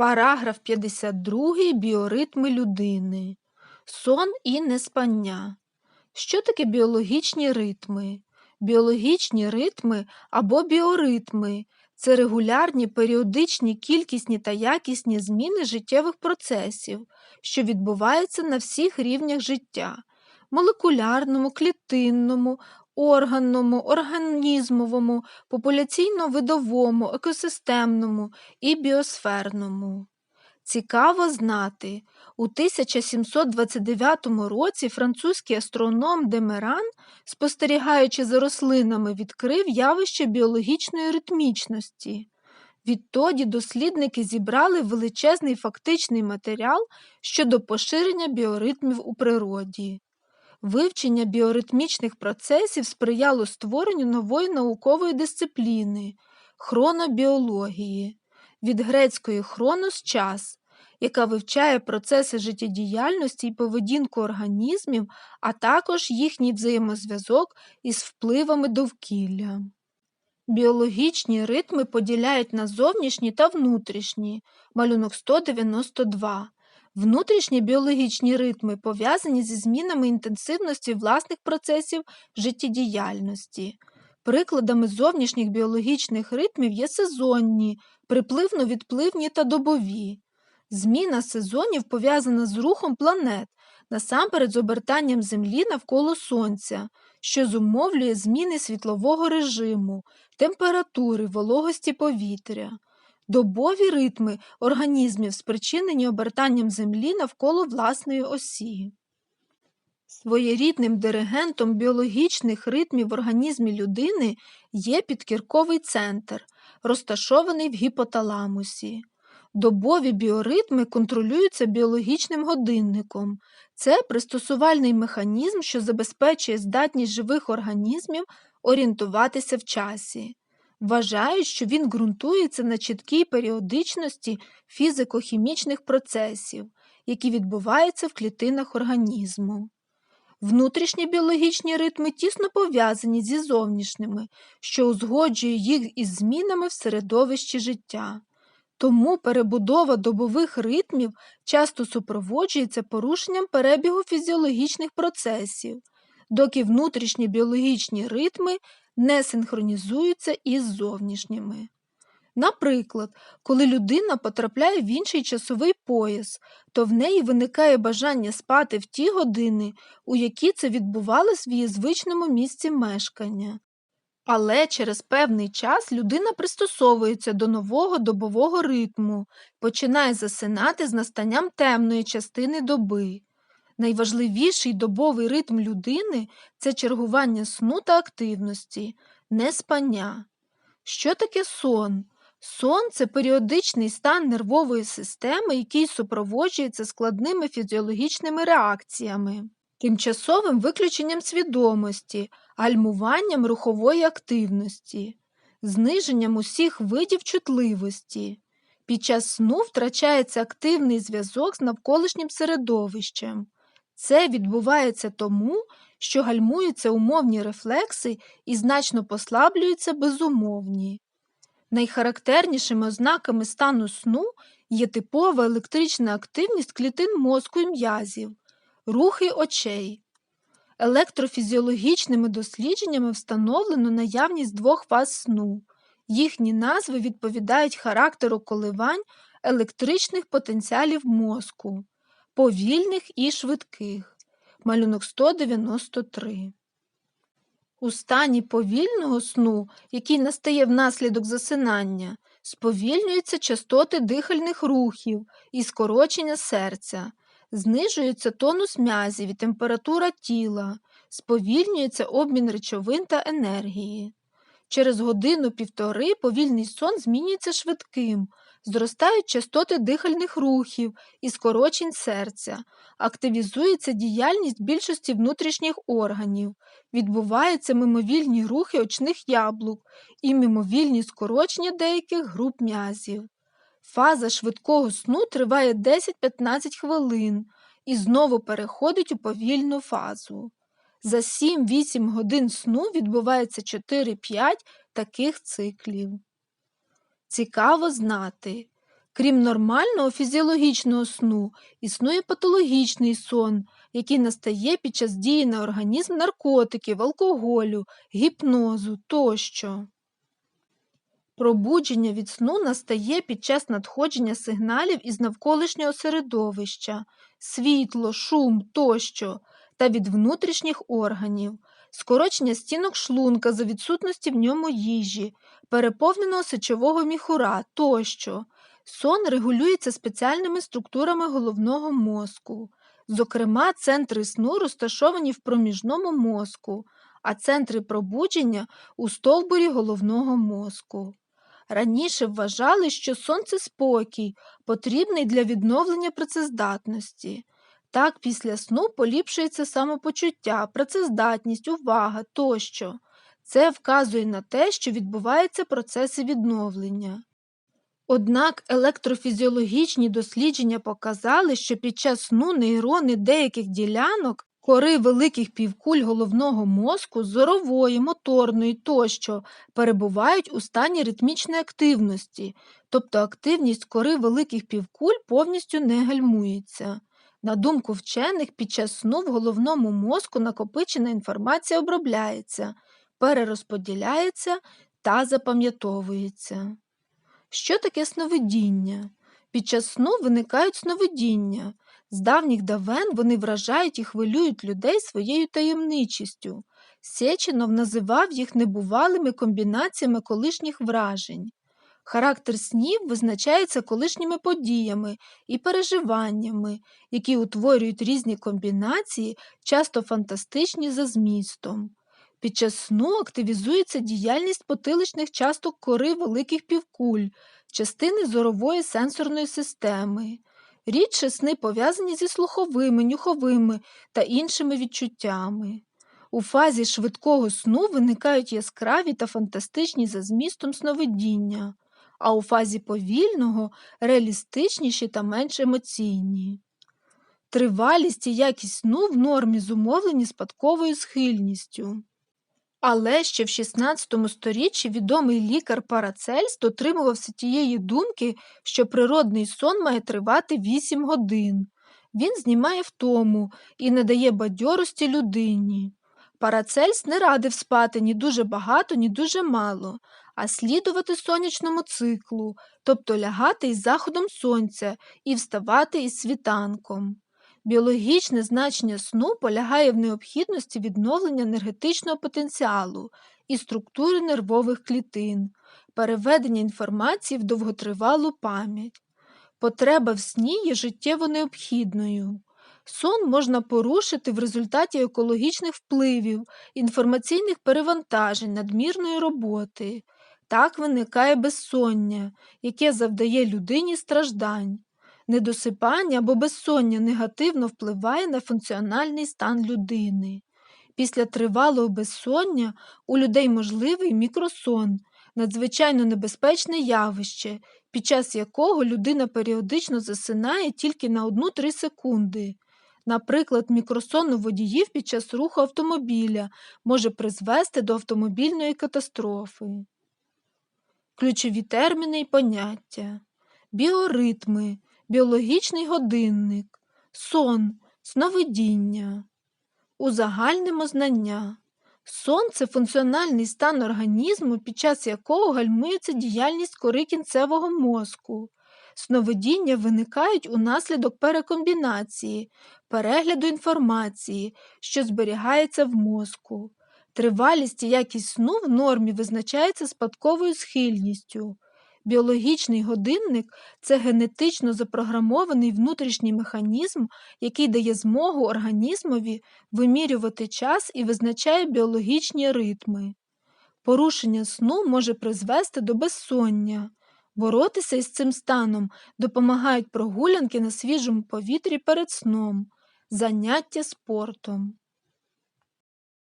Параграф 52. Біоритми людини. Сон і неспання. Що таке біологічні ритми? Біологічні ритми або біоритми це регулярні періодичні кількісні та якісні зміни життєвих процесів, що відбуваються на всіх рівнях життя молекулярному, клітинному, органному, організмовому, популяційно-видовому, екосистемному і біосферному. Цікаво знати, у 1729 році французький астроном Демеран, спостерігаючи за рослинами, відкрив явище біологічної ритмічності. Відтоді дослідники зібрали величезний фактичний матеріал щодо поширення біоритмів у природі. Вивчення біоритмічних процесів сприяло створенню нової наукової дисципліни хронобіології від грецької хронос час, яка вивчає процеси життєдіяльності і поведінку організмів, а також їхній взаємозв'язок із впливами довкілля. Біологічні ритми поділяють на зовнішні та внутрішні малюнок 192. Внутрішні біологічні ритми пов'язані зі змінами інтенсивності власних процесів життєдіяльності. Прикладами зовнішніх біологічних ритмів є сезонні, припливно-відпливні та добові. Зміна сезонів пов'язана з рухом планет, насамперед з обертанням Землі навколо Сонця, що зумовлює зміни світлового режиму, температури, вологості повітря. Добові ритми організмів спричинені обертанням Землі навколо власної осі. Своєрідним диригентом біологічних ритмів в організмі людини є підкірковий центр, розташований в гіпоталамусі. Добові біоритми контролюються біологічним годинником. Це пристосувальний механізм, що забезпечує здатність живих організмів орієнтуватися в часі. Вважають, що він ґрунтується на чіткій періодичності фізико-хімічних процесів, які відбуваються в клітинах організму. Внутрішні біологічні ритми тісно пов'язані зі зовнішніми, що узгоджує їх із змінами в середовищі життя. Тому перебудова добових ритмів часто супроводжується порушенням перебігу фізіологічних процесів, доки внутрішні біологічні ритми не синхронізуються із зовнішніми. Наприклад, коли людина потрапляє в інший часовий пояс, то в неї виникає бажання спати в ті години, у які це відбувалось в її звичному місці мешкання. Але через певний час людина пристосовується до нового добового ритму, починає засинати з настанням темної частини доби. Найважливіший добовий ритм людини це чергування сну та активності, не спання. Що таке сон? Сон це періодичний стан нервової системи, який супроводжується складними фізіологічними реакціями, тимчасовим виключенням свідомості, гальмуванням рухової активності, зниженням усіх видів чутливості. Під час сну втрачається активний зв'язок з навколишнім середовищем. Це відбувається тому, що гальмуються умовні рефлекси і значно послаблюються безумовні. Найхарактернішими ознаками стану сну є типова електрична активність клітин мозку і м'язів, рухи очей. Електрофізіологічними дослідженнями встановлено наявність двох фаз сну. Їхні назви відповідають характеру коливань електричних потенціалів мозку, повільних і швидких. Малюнок 193 у стані повільного сну, який настає внаслідок засинання, сповільнюються частоти дихальних рухів і скорочення серця, знижується тонус м'язів і температура тіла, сповільнюється обмін речовин та енергії. Через годину-півтори повільний сон змінюється швидким, зростають частоти дихальних рухів і скорочень серця, активізується діяльність більшості внутрішніх органів, відбуваються мимовільні рухи очних яблук і мимовільні скорочення деяких груп м'язів. Фаза швидкого сну триває 10-15 хвилин і знову переходить у повільну фазу. За 7-8 годин сну відбувається 4-5 таких циклів. Цікаво знати, Крім нормального фізіологічного сну, існує патологічний сон, який настає під час дії на організм наркотиків, алкоголю, гіпнозу тощо. Пробудження від сну настає під час надходження сигналів із навколишнього середовища, світло, шум тощо та від внутрішніх органів, скорочення стінок шлунка за відсутності в ньому їжі, переповненого сечового міхура тощо. Сон регулюється спеціальними структурами головного мозку. Зокрема, центри сну розташовані в проміжному мозку, а центри пробудження у стовбурі головного мозку. Раніше вважали, що сон це спокій, потрібний для відновлення працездатності. Так, після сну поліпшується самопочуття, працездатність, увага тощо. Це вказує на те, що відбуваються процеси відновлення. Однак електрофізіологічні дослідження показали, що під час сну нейрони деяких ділянок кори великих півкуль головного мозку, зорової, моторної тощо перебувають у стані ритмічної активності, тобто активність кори великих півкуль повністю не гальмується. На думку вчених, під час сну в головному мозку накопичена інформація обробляється, перерозподіляється та запам'ятовується. Що таке сновидіння? Під час сну виникають сновидіння. З давніх давен вони вражають і хвилюють людей своєю таємничістю. Сєчинов називав їх небувалими комбінаціями колишніх вражень. Характер снів визначається колишніми подіями і переживаннями, які утворюють різні комбінації, часто фантастичні за змістом. Під час сну активізується діяльність потиличних часток кори великих півкуль, частини зорової сенсорної системи. Рідше сни пов'язані зі слуховими, нюховими та іншими відчуттями. У фазі швидкого сну виникають яскраві та фантастичні за змістом сновидіння, а у фазі повільного реалістичніші та менш емоційні. Тривалість і якість сну в нормі зумовлені спадковою схильністю. Але ще в 16 сторіччі відомий лікар Парацельс дотримувався тієї думки, що природний сон має тривати 8 годин. Він знімає втому і не дає бадьорості людині. Парацельс не радив спати ні дуже багато, ні дуже мало, а слідувати сонячному циклу, тобто лягати із заходом сонця і вставати із світанком. Біологічне значення сну полягає в необхідності відновлення енергетичного потенціалу і структури нервових клітин, переведення інформації в довготривалу пам'ять. Потреба в сні є життєво необхідною. Сон можна порушити в результаті екологічних впливів, інформаційних перевантажень, надмірної роботи. Так виникає безсоння, яке завдає людині страждань. Недосипання або безсоння негативно впливає на функціональний стан людини. Після тривалого безсоння у людей можливий мікросон, надзвичайно небезпечне явище, під час якого людина періодично засинає тільки на 1-3 секунди. Наприклад, мікросон у водіїв під час руху автомобіля може призвести до автомобільної катастрофи. Ключові терміни і поняття, біоритми біологічний годинник, сон, сновидіння. Узагальнимо знання. Сон це функціональний стан організму, під час якого гальмується діяльність кори кінцевого мозку. Сновидіння виникають унаслідок перекомбінації, перегляду інформації, що зберігається в мозку. Тривалість і якість сну в нормі визначається спадковою схильністю. Біологічний годинник це генетично запрограмований внутрішній механізм, який дає змогу організмові вимірювати час і визначає біологічні ритми. Порушення сну може призвести до безсоння. Боротися із цим станом допомагають прогулянки на свіжому повітрі перед сном, заняття спортом.